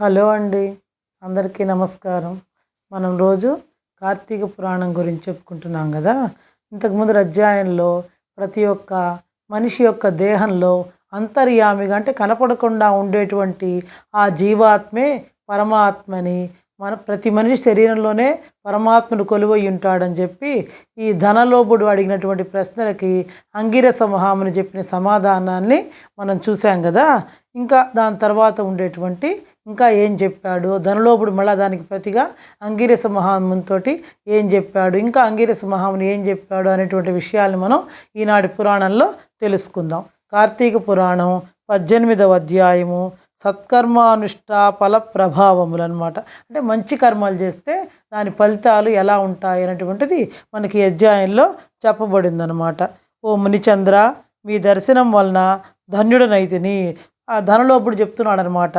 Hello అండి. అందరికీ నమస్కారం. మనం రోజు కార్తీక పురాణం గురించి చెప్పుకుంటున్నాం కదా? ఇంతకుముందు అధ్యాయంలో ప్రతి ఒక్క మనిషి యొక్క దేహంలో అంతర్యామిగా అంటే కనపడకుండా ఉండేటువంటి ఆ జీవాత్మే పరమాత్మని మన ప్రతి మనిషి శరీరంలోనే పరమాత్మను కొలువై ఉంటాడని చెప్పి ఈ ధనలోపుడు అడిగినటువంటి ప్రశ్నలకి అంగిరస మహాముని చెప్పిన సమాధానాన్ని మనం చూసాం కదా? ఇంకా దాని తర్వాత ఉండేటువంటి ఇంకా ఏం చెప్పాడు? ధనలోపుడు మళ్ళా దానికి ప్రతిగా అంగీరస మహామునితో ఏం చెప్పాడు? ఇంకా అంగిరస మహాముని ఏం చెప్పాడు అనేటువంటి విషయాలు మనం ఈనాటి పురాణంలో తెలుసుకుందాం. కార్తీక పురాణం పద్దెనిమిదవ అధ్యాయము సత్కర్మానుష్ట ఫల ప్రభావములు అనమాట అంటే మంచి కర్మలు చేస్తే దాని ఫలితాలు ఎలా ఉంటాయి అనేటువంటిది మనకి అధ్యాయంలో చెప్పబడిందనమాట ఓ మునిచంద్ర మీ దర్శనం వలన ధన్యుడనైతిని. ఆ ధనలోపుడు చెప్తున్నాడు అనమాట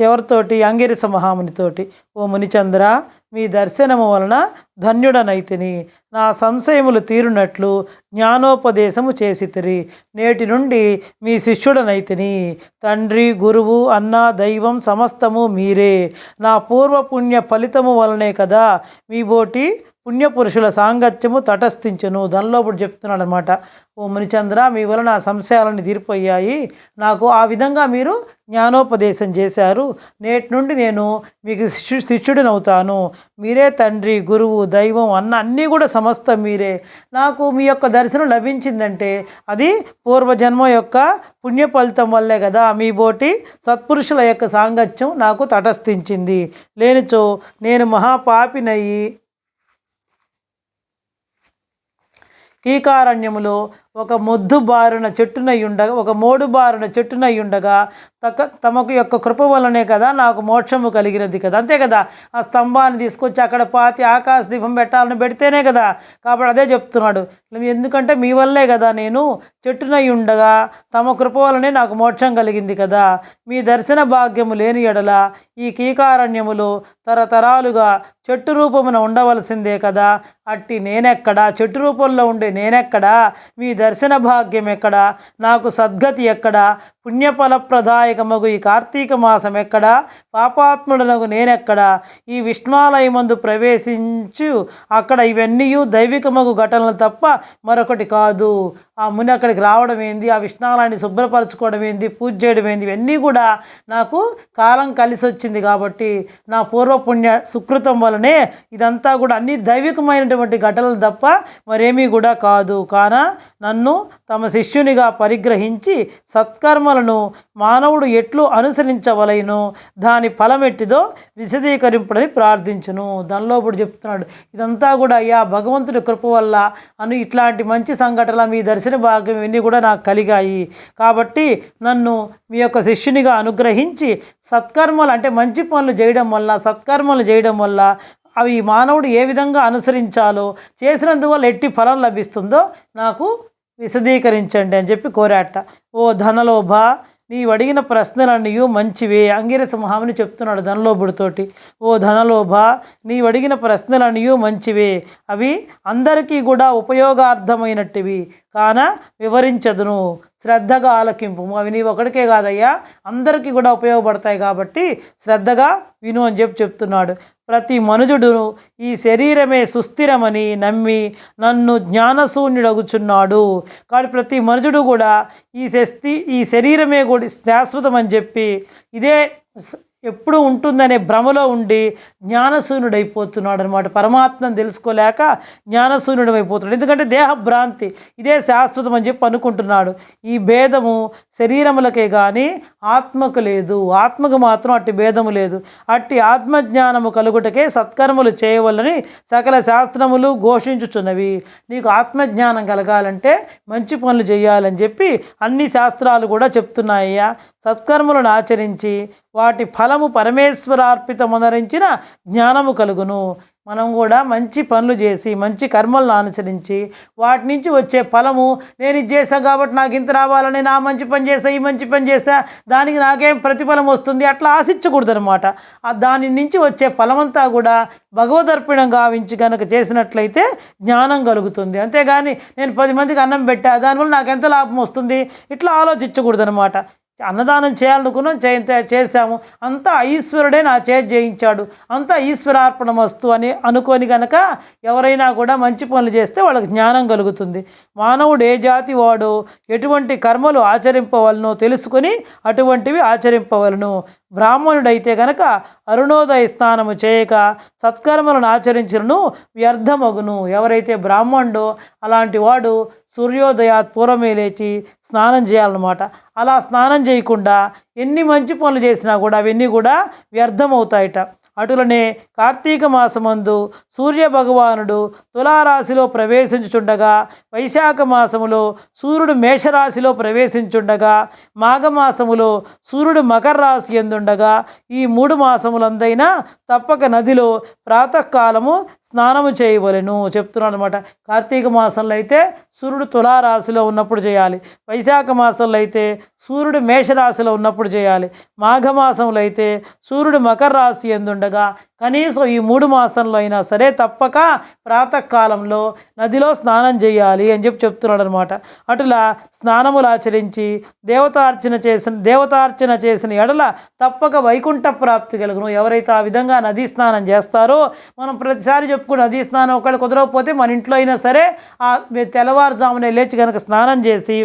ఎవరితోటి? అంగిరిస మహామునితోటి. ఓ మునిచంద్ర మీ దర్శనము వలన ధన్యుడనైతిని. నా సంశయములు తీరునట్లు జ్ఞానోపదేశము చేసితిరి. నేటి నుండి మీ శిష్యుడనైతిని. తండ్రి గురువు అన్న దైవం సమస్తము మీరే. నా పూర్వపుణ్య ఫలితము వలనే కదా మీ బోటి పుణ్యపురుషుల సాంగత్యము తటస్థించును. దానిలోపుడు చెప్తున్నాడు అనమాట ఓ మునిచంద్ర మీ వలన నా సంశయాలన్నీ తీరిపోయాయి. నాకు ఆ విధంగా మీరు జ్ఞానోపదేశం చేశారు. నేటి నుండి నేను మీకు శిష్యు శిష్యుడినవుతాను. మీరే తండ్రి గురువు దైవం అన్న అన్నీ కూడా సమస్త మీరే. నాకు మీ యొక్క దర్శనం లభించిందంటే అది పూర్వజన్మ యొక్క పుణ్య ఫలితం వల్లే కదా. మీ బోటి సత్పురుషుల యొక్క సాంగత్యం నాకు తటస్థించింది. లేనిచో నేను మహాపాపినయ్యి. కీకారణ్యములో ఒక మొద్దు బారిన చెట్టునై ఉండగా ఒక మోడు బారిన చెట్టునై ఉండగా తక తమకు యొక్క కృప వలనే కదా నాకు మోక్షము కలిగినది కదా. అంతే కదా ఆ స్తంభాన్ని తీసుకొచ్చి అక్కడ పాతి ఆకాశ దీపం పెట్టాలని పెడితేనే కదా. కాబట్టి అదే చెప్తున్నాడు. ఎందుకంటే మీ వల్లే కదా నేను చెట్టునై ఉండగా తమ కృప వలనే నాకు మోక్షం కలిగింది కదా. మీ దర్శన భాగ్యము లేని ఎడల ఈ కీకారణ్యములో తరతరాలుగా చెట్టు రూపమున ఉండవలసిందే కదా. అట్టి నేనెక్కడా? చెట్టు రూపంలో ఉండే నేనెక్కడా? మీ దర్శన భాగ్యం ఎక్కడ? నాకు సద్గతి ఎక్కడ? పుణ్యఫలప్రదాయకమగు ఈ కార్తీక మాసం ఎక్కడ పాపాత్ముడనకు నేనెక్కడ? ఈ విష్ణాలయమందు ప్రవేశించు. అక్కడ ఇవన్నీ దైవికమగు ఘటనలు తప్ప మరొకటి కాదు. ఆ ముని అక్కడికి రావడం ఏంది? ఆ విష్ణాలయాన్ని శుభ్రపరచుకోవడం ఏంది? పూజ చేయడం ఏంది? ఇవన్నీ కూడా నాకు కాలం కలిసి వచ్చింది కాబట్టి నా పూర్వపుణ్య సుకృతం వలనే ఇదంతా కూడా అన్ని దైవికమైనటువంటి ఘటనలు తప్ప మరేమీ కూడా కాదు. కాన నన్ను తమ శిష్యునిగా పరిగ్రహించి సత్కర్మలను మానవుడు ఎట్లు అనుసరించవలైను? దాని ఫలమెట్టిదో విశదీకరింపుడని ప్రార్థించును. దానిలో ఇప్పుడు చెప్తున్నాడు ఇదంతా కూడా అయ్యా భగవంతుడి కృప వల్ల అను ఇట్లాంటి మంచి సంఘటనల మీ దర్శన భాగ్యం ఇవన్నీ కూడా నాకు కలిగాయి. కాబట్టి నన్ను మీ యొక్క శిష్యునిగా అనుగ్రహించి సత్కర్మలు అంటే మంచి పనులు చేయడం వల్ల సత్కర్మలు చేయడం వల్ల అవి మానవుడు ఏ విధంగా అనుసరించాలో చేసినందువల్ల ఎట్టి ఫలం లభిస్తుందో నాకు విశదీకరించండి అని చెప్పి కోరాట. ఓ ధనలోభ నీవు అడిగిన ప్రశ్నలన్నీ మంచివే. అంగిరస మహాముని చెప్తున్నాడు ధనలోభుడితోటి. ఓ ధనలోభ నీవు అడిగిన ప్రశ్నలన్నీ మంచివే. అవి అందరికీ కూడా ఉపయోగార్థమైనటివి కాన వివరించదును. శ్రద్ధగా ఆలకింపు అవి నీవు ఒకడికే కాదయ్యా అందరికీ కూడా ఉపయోగపడతాయి కాబట్టి శ్రద్ధగా విను అని చెప్పి చెప్తున్నాడు. ప్రతి మనుజుడు ఈ శరీరమే సుస్థిరమని నమ్మి నన్ను జ్ఞానశూన్యుడగుచున్నాడు. కానీ ప్రతి మనుజుడు కూడా ఈ శస్తి ఈ శరీరమే కూడా శాశ్వతం అని చెప్పి ఇదే ఎప్పుడు ఉంటుందనే భ్రమలో ఉండి జ్ఞానశూన్యుడైపోతున్నాడు అనమాట పరమాత్మను తెలుసుకోలేక జ్ఞానశూన్యుడు అయిపోతున్నాడు ఎందుకంటే దేహభ్రాంతి ఇదే శాశ్వతం అని చెప్పి అనుకుంటున్నాడు. ఈ భేదము శరీరములకే కానీ ఆత్మకు లేదు. ఆత్మకు మాత్రం అట్టి భేదము లేదు. అట్టి ఆత్మజ్ఞానము కలుగుటకే సత్కర్మలు చేయవలని సకల శాస్త్రములు ఘోషించుచున్నవి. నీకు ఆత్మజ్ఞానం కలగాలంటే మంచి పనులు చేయాలని చెప్పి అన్ని శాస్త్రాలు కూడా చెప్తున్నాయ్యా. సత్కర్మలను ఆచరించి వాటి ఫలము పరమేశ్వరార్పితమునరించిన జ్ఞానము కలుగును. మనం కూడా మంచి పనులు చేసి మంచి కర్మలను అనుసరించి వాటి నుంచి వచ్చే ఫలము నేను ఇది చేశాను కాబట్టి నాకు ఇంత రావాలని నా మంచి పని చేసా ఈ మంచి పని చేసా దానికి నాకేం ప్రతిఫలం వస్తుంది అట్లా ఆశించకూడదు అనమాట దాని నుంచి వచ్చే ఫలమంతా కూడా భగవదర్పణం గావించి కనుక చేసినట్లయితే జ్ఞానం కలుగుతుంది. అంతేగాని నేను పది మందికి అన్నం పెట్టా దానివల్ల నాకు ఎంత లాభం వస్తుంది? ఇట్లా ఆలోచించకూడదు అనమాట అన్నదానం చేయాలనుకున్నాం చే- చేశాము. అంతా ఈశ్వరుడే నా చేతి జయించాడు. అంతా ఈశ్వరార్పణ వస్తు అని అనుకొని కనుక ఎవరైనా కూడా మంచి పనులు చేస్తే వాళ్ళకి జ్ఞానం కలుగుతుంది. మానవుడు ఏ జాతి వాడు ఎటువంటి కర్మలు ఆచరింపవలను తెలుసుకొని అటువంటివి ఆచరింపవలను. బ్రాహ్మణుడైతే గనక అరుణోదయ స్నానము చేయక సత్కర్మలను ఆచరించను వ్యర్థమగును. ఎవరైతే బ్రాహ్మణుడో అలాంటి వాడు సూర్యోదయాత్ పూర్వమే లేచి స్నానం చేయాలన్నమాట. అలా స్నానం చేయకుండా ఎన్ని మంచి పనులు చేసినా కూడా అవన్నీ కూడా వ్యర్థమవుతాయట. అటులనే కార్తీక మాసమందు సూర్య భగవానుడు తులారాశిలో ప్రవేశించుచుండగా వైశాఖ మాసములో సూర్యుడు మేషరాశిలో ప్రవేశించుండగా మాఘమాసములో సూర్యుడు మకర రాశి ఎందుండగా ఈ మూడు మాసములందైనా తప్పక నదిలో ప్రాతకాలము స్నానము చేయవలెను చెప్తున్నాను అనమాట కార్తీక మాసంలో అయితే సూర్యుడు తులారాశిలో ఉన్నప్పుడు చేయాలి. వైశాఖ మాసంలో అయితే సూర్యుడు మేషరాశిలో ఉన్నప్పుడు చేయాలి. మాఘమాసంలో అయితే సూర్యుడు మకర రాశి ఎందుండగా కనీసం ఈ మూడు మాసంలో అయినా సరే తప్పక ప్రాతకాలంలో నదిలో స్నానం చేయాలి అని చెప్పి చెప్తున్నాడు అనమాట అటులా స్నానములు ఆచరించి దేవతార్చన చేసిన దేవతార్చన చేసిన ఎడల తప్పక వైకుంఠ ప్రాప్తి కలుగును. ఎవరైతే ఆ విధంగా నదీ స్నానం చేస్తారో మనం ప్రతిసారి చెప్పుకుని నదీ స్నానం ఒకళ్ళు కుదరకపోతే మన ఇంట్లో అయినా సరే ఆ తెల్లవారుజామునే లేచి కనుక స్నానం చేసి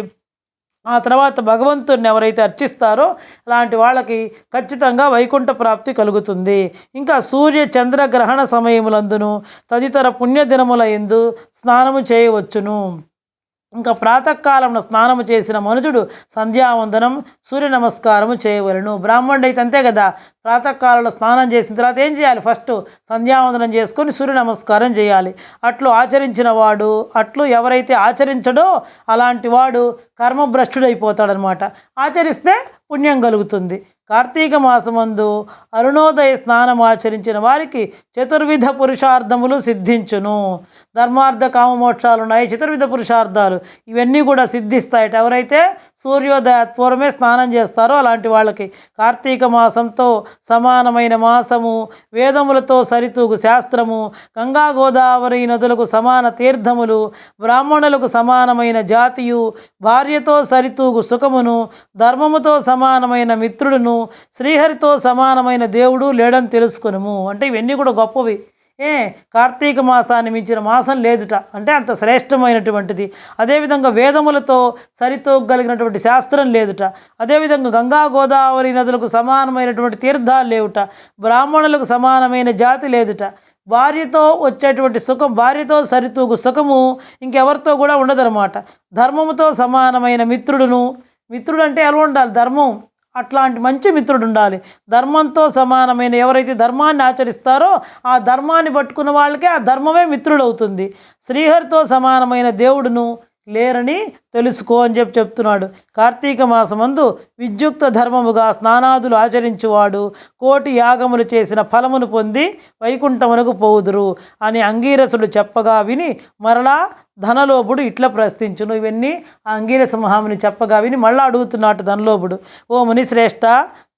ఆ తర్వాత భగవంతుడిని ఎవరైతే అర్చిస్తారో అలాంటి వాళ్ళకి ఖచ్చితంగా వైకుంఠ ప్రాప్తి కలుగుతుంది. ఇంకా సూర్య చంద్ర గ్రహణ సమయములందును తదితర పుణ్యదినముల ఎందు స్నానము చేయవచ్చును. ఇంకా ప్రాతకాలంలో స్నానము చేసిన మనుషుడు సంధ్యావందనం సూర్య నమస్కారము చేయవలను. బ్రాహ్మణుడు అయితే అంతే కదా ప్రాతకాలంలో స్నానం చేసిన తర్వాత ఏం చేయాలి? ఫస్ట్ సంధ్యావందనం చేసుకొని సూర్య నమస్కారం చేయాలి. అట్లు ఆచరించిన వాడు అట్లు ఎవరైతే ఆచరించడో అలాంటి వాడు కర్మభ్రష్టుడైపోతాడనమాట. ఆచరిస్తే పుణ్యం కలుగుతుంది. కార్తీక మాసమందు అరుణోదయ స్నానం ఆచరించిన వారికి చతుర్విధ పురుషార్థములు సిద్ధించును. ధర్మార్థ కామమోక్షాలు ఉన్నాయి చతుర్విధ పురుషార్థాలు ఇవన్నీ కూడా సిద్ధిస్తాయట. ఎవరైతే సూర్యోదయ పూర్వమే స్నానం చేస్తారో అలాంటి వాళ్ళకి కార్తీక మాసంతో సమానమైన మాసము వేదములతో సరితూగు శాస్త్రము గంగా గోదావరి నదులకు సమాన తీర్థములు బ్రాహ్మణులకు సమానమైన జాతియు భార్యతో సరితూగు సుఖమును ధర్మముతో సమానమైన మిత్రుడును శ్రీహరితో సమానమైన దేవుడు లేడని తెలుసుకునుము. అంటే ఇవన్నీ కూడా గొప్పవి. ఏ కార్తీక మాసాన్ని మించిన మాసం లేదుట. అంటే అంత శ్రేష్టమైనటువంటిది. అదేవిధంగా వేదములతో సరితూగలిగినటువంటి శాస్త్రం లేదుట. అదేవిధంగా గంగా గోదావరి నదులకు సమానమైనటువంటి తీర్థాలు లేవుట. బ్రాహ్మణులకు సమానమైన జాతి లేదుట. భార్యతో వచ్చేటువంటి సుఖం భార్యతో సరితూగు సుఖము ఇంకెవరితో కూడా ఉండదన్నమాట. ధర్మముతో సమానమైన మిత్రుడును. మిత్రుడు అంటే ఎలా ఉండాలి? ధర్మం. అట్లాంటి మంచి మిత్రుడు ఉండాలి ధర్మంతో సమానమైన ఎవరైతే ధర్మాన్ని ఆచరిస్తారో ఆ ధర్మాన్ని పట్టుకున్న వాళ్ళకే ఆ ధర్మమే మిత్రుడు అవుతుంది శ్రీహరితో సమానమైన దేవుడును లేరని తెలుసుకో అని చెప్పి చెప్తున్నాడు. కార్తీక మాసమందు విద్యుక్త ధర్మముగా స్నానాదులు ఆచరించువాడు కోటి యాగములు చేసిన ఫలమును పొంది వైకుంఠమునకు పోదురు అని అంగీరసుడు చెప్పగా విని మరలా ధనలోపుడు ఇట్లా ప్రశ్నించును. ఇవన్నీ ఆ అంగీరస మహాముని చెప్పగా విని మళ్ళా అడుగుతున్నాడు ధనలోపుడు ఓ మునిశ్రేష్ట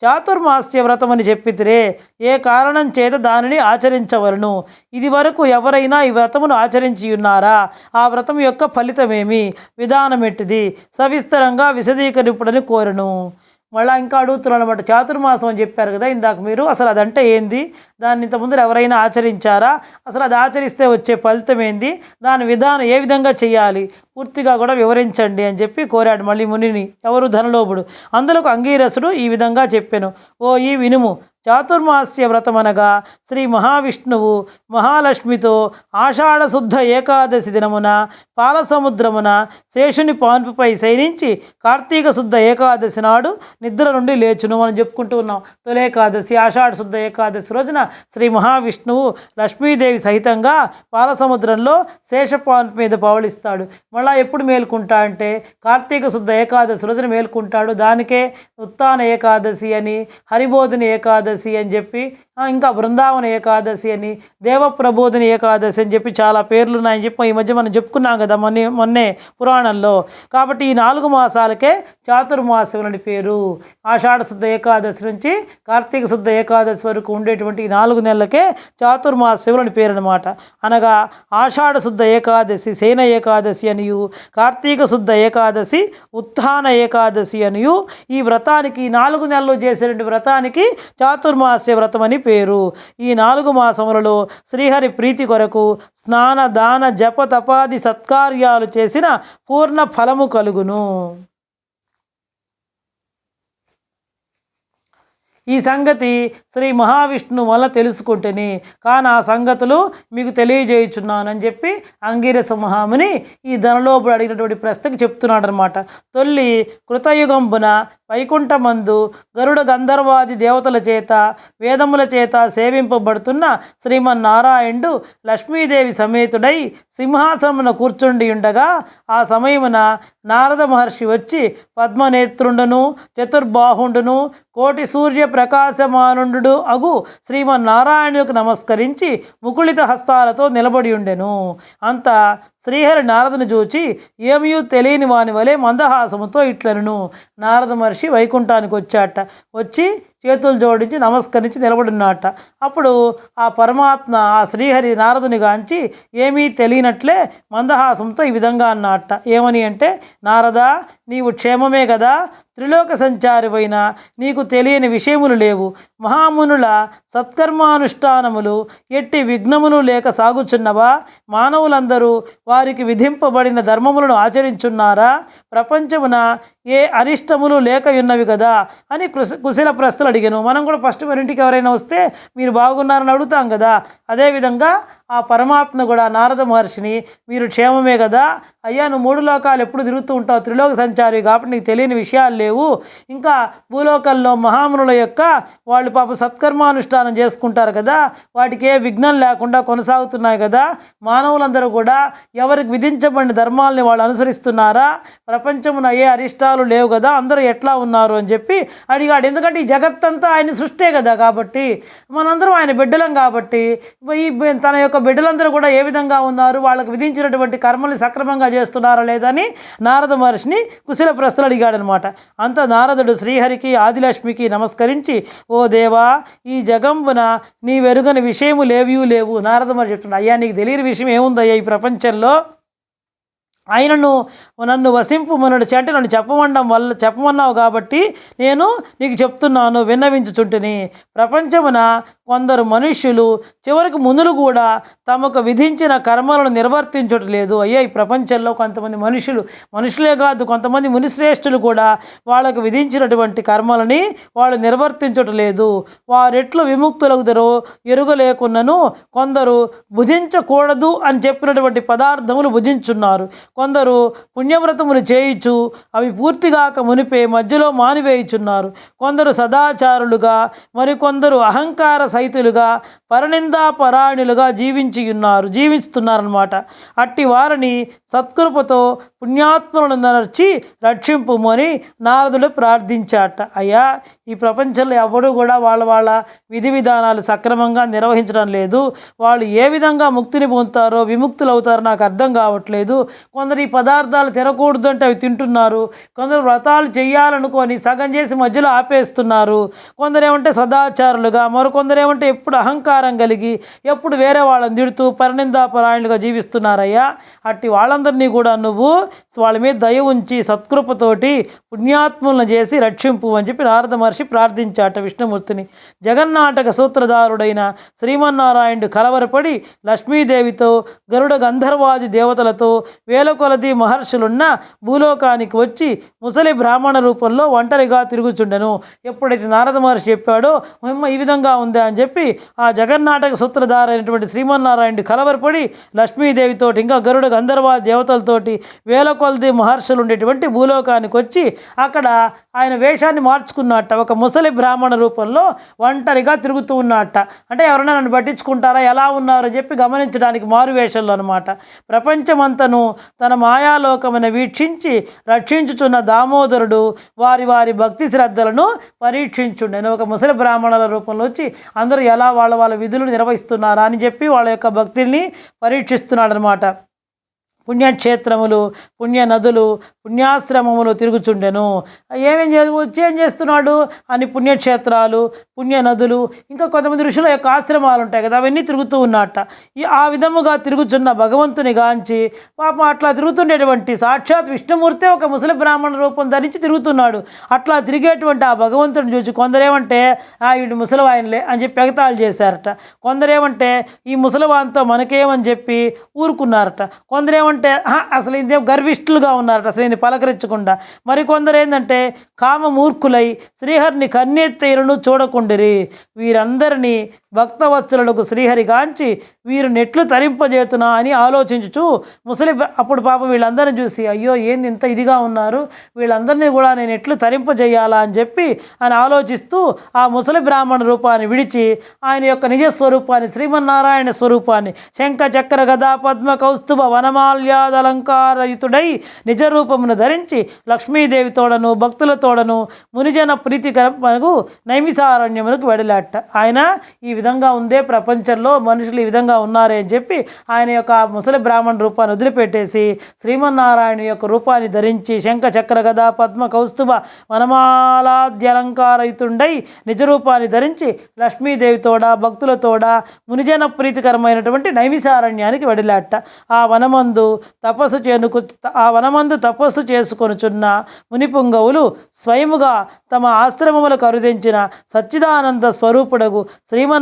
చాతుర్మాస్య వ్రతమని చెప్పితిరే ఏ కారణం చేత దానిని ఆచరించవలను? ఇది వరకు ఎవరైనా ఈ వ్రతమును ఆచరించి ఉన్నారా? ఆ వ్రతం యొక్క ఫలితమేమి? విధానం ఎట్టిది సవిస్తరంగా విశదీకరింపుడని కోరను. మళ్ళీ ఇంకా అడుగుతున్నాను అనమాట చాతుర్మాసం అని చెప్పారు కదా ఇందాక మీరు. అసలు అదంటే ఏంది? దాన్ని ఇంతకుముందు ఎవరైనా ఆచరించారా? అసలు అది ఆచరిస్తే వచ్చే ఫలితం ఏంది? దాని విధానం ఏ విధంగా చేయాలి? పూర్తిగా కూడా వివరించండి అని చెప్పి కోరాడు మళ్ళీ మునిని. ఎవరు ధనలోపుడు అందులో అంగీరసుడు ఈ విధంగా చెప్పాను. ఓ ఈ వినుము. చాతుర్మాస్య వ్రతమనగా శ్రీ మహావిష్ణువు మహాలక్ష్మితో ఆషాఢ శుద్ధ ఏకాదశి దినమున పాలసముద్రమున శేషుని పాన్పుపై శయనించి కార్తీక శుద్ధ ఏకాదశి నాడు నిద్ర నుండి లేచును మనం చెప్పుకుంటూ ఉన్నాం. తొలేకాదశి ఆషాఢ శుద్ధ ఏకాదశి రోజున శ్రీ మహావిష్ణువు లక్ష్మీదేవి సహితంగా పాలసముద్రంలో శేషపాన్ మీద పవళిస్తాడు మళ్ళా ఎప్పుడు మేల్కుంటా అంటే కార్తీక శుద్ధ ఏకాదశి రోజున మేల్కుంటాడు. దానికే ఉత్తాన ఏకాదశి అని హరిబోధిని ఏకాదశి అని చెప్పి ఇంకా బృందావన ఏకాదశి అని దేవప్రబోధిని ఏకాదశి అని చెప్పి చాలా పేర్లు ఉన్నాయని చెప్పి ఈ మధ్య మనం చెప్పుకున్నాం కదా మొన్నే మొన్నే పురాణంలో. కాబట్టి ఈ నాలుగు మాసాలకే చాతుర్మాసం అని పేరు. ఆషాఢ శుద్ధ ఏకాదశి నుంచి కార్తీక శుద్ధ ఏకాదశి వరకు ఉండేటువంటి ఈ నాలుగు నెలలకే చాతుర్మాస శివులని పేరు అనమాట అనగా ఆషాఢ శుద్ధ ఏకాదశి సేన ఏకాదశి అనియు కార్తీక శుద్ధ ఏకాదశి ఉత్థాన ఏకాదశి అనియు. ఈ వ్రతానికి నాలుగు నెలలు చేసేటువంటి వ్రతానికి చాతుర్మాస్య వ్రతం అని పేరు. ఈ నాలుగు మాసములలో శ్రీహరి ప్రీతి కొరకు స్నాన దాన జప తపాది సత్కార్యాలు చేసిన పూర్ణ ఫలము కలుగును. ఈ సంగతి శ్రీ మహావిష్ణు వల్ల తెలుసుకుంటేనే. కానీ ఆ సంగతులు మీకు తెలియజేయుచున్నానని చెప్పి అంగీరస మహాముని ఈ ధనలోపుడు అడిగినటువంటి ప్రశ్నకు చెప్తున్నాడు అనమాట తొల్లి కృతయుగంబున వైకుంఠమందు గరుడ గంధర్వాది దేవతల చేత వేదముల చేత సేవింపబడుతున్న శ్రీమన్నారాయణుడు లక్ష్మీదేవి సమేతుడై సింహాసనమున కూర్చుండి ఉండగా ఆ సమయమున నారద మహర్షి వచ్చి పద్మనేత్రుండును చతుర్బాహుండును కోటి సూర్య ప్రకాశమానుండు అగు శ్రీమన్నారాయణులకు నమస్కరించి ముకుళిత హస్తాలతో నిలబడి ఉండెను. అంత శ్రీహరి నారదుని చూచి ఏమీ తెలియని వాని వలె మందహాసముతో ఇట్లనును. నారద మహర్షి వైకుంఠానికి వచ్చాట. వచ్చి చేతులు జోడించి నమస్కరించి నిలబడినాట. అప్పుడు ఆ పరమాత్మ ఆ శ్రీహరి నారదుని గాంచి ఏమీ తెలియనట్లే మందహాసంతో ఈ విధంగా అన్నట్ట ఏమని అంటే నారద నీవు క్షేమమే కదా త్రిలోక సంచారివైన నీకు తెలియని విషయములు లేవు. మహామునుల సత్కర్మానుష్ఠానములు ఎట్టి విఘ్నములు లేక సాగుచున్నవా? మానవులందరూ వారికి విధింపబడిన ధర్మములను ఆచరించున్నారా? ప్రపంచమున ఏ అరిష్టములు లేక ఉన్నవి కదా అని కృషి కుశల ప్రశ్నలు అడిగాను. మనం కూడా ఫస్ట్ మన ఇంటికి ఎవరైనా వస్తే మీరు బాగున్నారని అడుగుతాం కదా అదేవిధంగా ఆ పరమాత్మ కూడా నారద మహర్షిని మీరు క్షేమమే కదా? అయ్యా నువ్వు మూడు లోకాలు ఎప్పుడు తిరుగుతూ ఉంటావు? త్రిలోక సంచారి కాబట్టి నీకు తెలియని విషయాలు లేవు. ఇంకా భూలోకంలో మహామునుల యొక్క వాళ్ళు పాప సత్కర్మానుష్ఠానం చేసుకుంటారు కదా? వాటికి ఏ విఘ్నం లేకుండా కొనసాగుతున్నాయి కదా? మానవులందరూ కూడా ఎవరికి విధించబడిన ధర్మాలని వాళ్ళు అనుసరిస్తున్నారా? ప్రపంచమున ఏ అరిష్టాలు లేవు కదా? అందరూ ఎట్లా ఉన్నారు? అని చెప్పి అడిగాడు. ఎందుకంటే ఈ జగత్తంతా ఆయన సృష్టే కదా కాబట్టి. మనందరం ఆయన బిడ్డలం కాబట్టి. ఈ తన యొక్క బిడ్డలందరూ కూడా ఏ విధంగా ఉన్నారు? వాళ్ళకు విధించినటువంటి కర్మల్ని సక్రమంగా చేస్తున్నారా లేదని నారద మహర్షిని కుశల ప్రశ్నలు అడిగాడనమాట. అంత నారదుడు శ్రీహరికి ఆదిలక్ష్మికి నమస్కరించి ఓ దేవా ఈ జగంబున నీ వెరుగని విషయము లేవు లేవు. నారద మహర్షి చెప్తున్నాడు అయ్యా నీకు తెలియని విషయం ఏముందయ్యా ఈ ప్రపంచంలో? ఆయనను నన్ను వసింపు మనడు అంటే నన్ను చెప్పమండం వల్ల చెప్పమన్నావు కాబట్టి నేను నీకు చెప్తున్నాను విన్నవించుచుంటిని. ప్రపంచమున కొందరు మనుష్యులు చివరికి మునులు కూడా తమకు విధించిన కర్మలను నిర్వర్తించడం లేదు. అయ్యా ఈ ప్రపంచంలో కొంతమంది మనుషులు మనుషులే కాదు కొంతమంది మునిశ్రేష్ఠులు కూడా వాళ్ళకు విధించినటువంటి కర్మలని వాళ్ళు నిర్వర్తించటం లేదు. వారెట్లు విముక్తులగుదరో ఎరుగలేకున్నను కొందరు భుజించకూడదు అని చెప్పినటువంటి పదార్థములు భుజించున్నారు. కొందరు పుణ్యవ్రతములు చేయుచు అవి పూర్తిగాక మునిపే మధ్యలో మానివేయుచున్నారు. కొందరు సదాచారులుగా మరికొందరు అహంకార సహితులుగా పరనిందా పరాయణులుగా జీవించి ఉన్నారు జీవిస్తున్నారనమాట అట్టి వారిని సత్కృపతో పుణ్యాత్మలను నర్చి రక్షింపుమని నారదుడు ప్రార్థించాట. అయ్యా ఈ ప్రపంచంలో ఎవరు కూడా వాళ్ళ వాళ్ళ విధి విధానాలు సక్రమంగా నిర్వహించడం లేదు. వాళ్ళు ఏ విధంగా ముక్తిని పొందుతారో విముక్తులు అవుతారో నాకు అర్థం కావట్లేదు. కొందరు ఈ పదార్థాలు తినకూడదు అంటే అవి తింటున్నారు. కొందరు వ్రతాలు చేయాలనుకొని సగం చేసి మధ్యలో ఆపేస్తున్నారు. కొందరేమంటే సదాచారులుగా మరికొందరేమో ఏమంటే ఎప్పుడు అహంకారం కలిగి ఎప్పుడు వేరే వాళ్ళని తిడుతూ పరినిందాపరాయణులుగా జీవిస్తున్నారయ్యా. అట్టి వాళ్ళందరినీ కూడా నువ్వు వాళ్ళ మీద దయ ఉంచి సత్కృపతోటి పుణ్యాత్ములను చేసి రక్షింపు అని చెప్పి నారద మహర్షి ప్రార్థించాట విష్ణుమూర్తిని. జగన్నాటక సూత్రధారుడైన శ్రీమన్నారాయణుడు కలవరపడి లక్ష్మీదేవితో గరుడ గంధర్వాది దేవతలతో వేల కొలది మహర్షులున్న భూలోకానికి వచ్చి ముసలి బ్రాహ్మణ రూపంలో ఒంటరిగా తిరుగుచుండెను. ఎప్పుడైతే నారద మహర్షి చెప్పాడో మహిమ ఈ విధంగా ఉందా అని చెప్పి ఆ జగన్నాటక సూత్రధార అయినటువంటి శ్రీమన్నారాయణుడు కలవరపడి లక్ష్మీదేవితోటి ఇంకా గరుడ గంధర్వ దేవతలతోటి వేల కొలది మహర్షులు ఉండేటువంటి భూలోకానికి వచ్చి అక్కడ ఆయన వేషాన్ని మార్చుకున్నట్ట. ఒక ముసలి బ్రాహ్మణ రూపంలో ఒంటరిగా తిరుగుతూ ఉన్నట్ట. అంటే ఎవరైనా నన్ను పట్టించుకుంటారా? ఎలా ఉన్నారు? అని చెప్పి గమనించడానికి మారు వేషంలో అనమాట ప్రపంచమంతను తన మాయాలోకమున వీక్షించి రక్షించుచున్న దామోదరుడు వారి వారి భక్తి శ్రద్ధలను పరీక్షించుండే ఒక ముసలి బ్రాహ్మణుల రూపంలో వచ్చి అందరూ ఎలా వాళ్ళ వాళ్ళ విధులు నిర్వహిస్తున్నారా అని చెప్పి వాళ్ళ యొక్క భక్తుల్ని పరీక్షిస్తున్నాడు అనమాట పుణ్యక్షేత్రములు పుణ్య నదులు పుణ్యాశ్రమములో తిరుగుచుండెను. ఏమేం చే వచ్చి ఏం చేస్తున్నాడు? అని పుణ్యక్షేత్రాలు పుణ్య నదులు ఇంకా కొంతమంది ఋషుల యొక్క ఆశ్రమాలు ఉంటాయి కదా అవన్నీ తిరుగుతూ ఉన్నట్ట ఈ ఆ విధముగా తిరుగుచున్న భగవంతుని గాంచి పాపం అట్లా తిరుగుతుండేటువంటి సాక్షాత్ విష్ణుమూర్తి ఒక ముసలి బ్రాహ్మణ రూపం ధరించి తిరుగుతున్నాడు. అట్లా తిరిగేటువంటి ఆ భగవంతుని చూసి కొందరేమంటే ఆ వీడు ముసలివాయనలే అని చెప్పి ఎగతాళి చేశారట. కొందరేమంటే ఈ ముసలివాన్తో మనకేమని చెప్పి ఊరుకున్నారట. కొందరేమంటే అసలు ఇదే గర్విష్ఠులుగా ఉన్నారట అసలు ఈయన్ని పలకరించకుండా మరికొందరు ఏంటంటే కామ మూర్ఖులై శ్రీహరిని కన్నెత్తైరును చూడకుండిరి. వీరందరినీ భక్తవత్సలకు శ్రీహరి కాంచి వీరు నెట్లు తరింపజేతునా అని ఆలోచించుచు ముసలి అప్పుడు పాపం వీళ్ళందరిని చూసి అయ్యో ఏంది ఇంత ఇదిగా ఉన్నారు? వీళ్ళందరినీ కూడా నేను ఎట్లు తరింపజేయాలా? అని చెప్పి ఆయన ఆలోచిస్తూ ఆ ముసలి బ్రాహ్మణ రూపాన్ని విడిచి ఆయన యొక్క నిజ స్వరూపాన్ని శ్రీమన్నారాయణ స్వరూపాన్ని శంఖ చక్ర గదా పద్మ కౌస్తుభ వనమాల్యాదలంకారయుతుడై నిజ రూపమును ధరించి లక్ష్మీదేవి తోడను భక్తుల తోడను మునిజన ప్రీతికరకు నైమిసారణ్యమునకు వెడలాట. ఆయన ఈ విధంగా ఉందే ప్రపంచంలో మనుషులు ఈ విధంగా ఉన్నారే అని చెప్పి ఆయన యొక్క ముసలి బ్రాహ్మణ రూపాన్ని వదిలిపెట్టేసి శ్రీమన్నారాయణ యొక్క రూపాన్ని ధరించి శంఖ చక్ర గదా పద్మ కౌస్తుభ వనమాలాద్యలంకారయుతుండై నిజ రూపాన్ని ధరించి లక్ష్మీదేవితోడ భక్తులతోడ మునిజన ప్రీతికరమైనటువంటి నైమిసారణ్యానికి వెడలాట. ఆ వనమందు తపస్సు చేనుకు ఆ వనమందు తపస్సు చేసుకొనుచున్న మునిపుంగవులు స్వయముగా తమ ఆశ్రమములకు అరుదించిన సచ్చిదానంద స్వరూపుడగు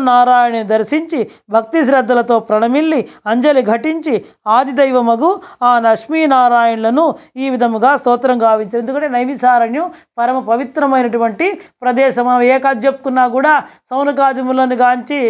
శ్రీమన్నారాయణ దర్శించి భక్తి శ్రద్ధలతో ప్రణమిల్లి అంజలి ఘటించి ఆదిదైవమగు ఆ లక్ష్మీనారాయణులను ఈ విధముగా స్తోత్రం గావించారు. ఎందుకంటే నైమిసారణ్యం పరమ పవిత్రమైనటువంటి ప్రదేశం. మనం ఏ కథ చెప్పుకున్నా కూడా సౌనకాదిములను గాంచి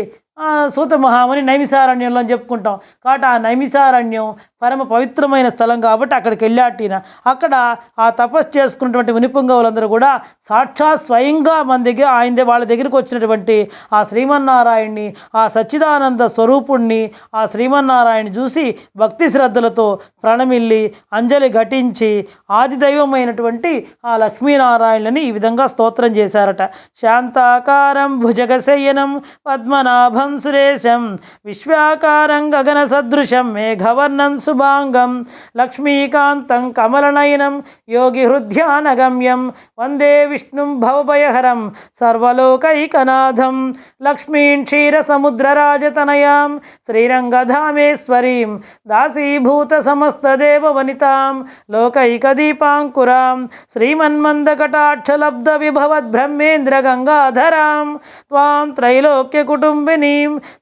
సూత మహాముని నైమిసారణ్యంలో అని చెప్పుకుంటాం. కాబట్టి ఆ నైమిసారణ్యం పరమ పవిత్రమైన స్థలం కాబట్టి అక్కడికి వెళ్ళాటిన అక్కడ ఆ తపస్సు చేసుకున్నటువంటి మునిపుంగవులందరూ కూడా సాక్షాత్ స్వయంగా మన దగ్గర ఆయన వాళ్ళ దగ్గరికి వచ్చినటువంటి ఆ శ్రీమన్నారాయణ్ణి ఆ సచ్చిదానంద స్వరూపుణ్ణి ఆ శ్రీమన్నారాయణ చూసి భక్తి శ్రద్ధలతో ప్రణమిల్లి అంజలి ఘటించి ఆదిదైవమైనటువంటి ఆ లక్ష్మీనారాయణని ఈ విధంగా స్తోత్రం చేశారట. శాంతాకారం భుజగశయనం పద్మనాభం సురేశం విశ్వాకారం గగన సదృశం మేఘవర్ణం శుభాంగం లక్ష్మీకాంతం కమలనయనం యోగి హృద్యానగమ్యం వందే విష్ణుం భవభయహరం సర్వలోకైకనాథం లక్ష్మీం క్షీరసముద్రరాజతనయాం శ్రీరంగధామేశ్వరీం దాసీభూత సమస్తదేవవనితాం లోకైకదీపాంకురాం శ్రీమన్మందకటాక్షలబ్ధ విభవద్బ్రహ్మేంద్ర గంగాధరాం త్వాం త్రైలోక్య కుటుంబినీం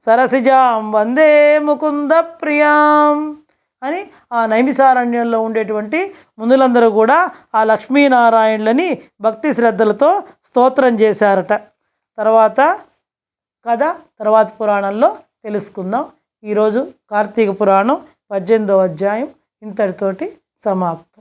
సరసిజాం వందే ముకుంద ప్రియాం అని ఆ నైమిసారణ్యంలో ఉండేటువంటి మునులందరూ కూడా ఆ లక్ష్మీనారాయణులని భక్తి శ్రద్ధలతో స్తోత్రం చేశారట. తర్వాత కథ తర్వాత పురాణంలో తెలుసుకుందాం. ఈరోజు కార్తీక పురాణం పద్దెనిమిదవ అధ్యాయం ఇంతటితోటి సమాప్తం.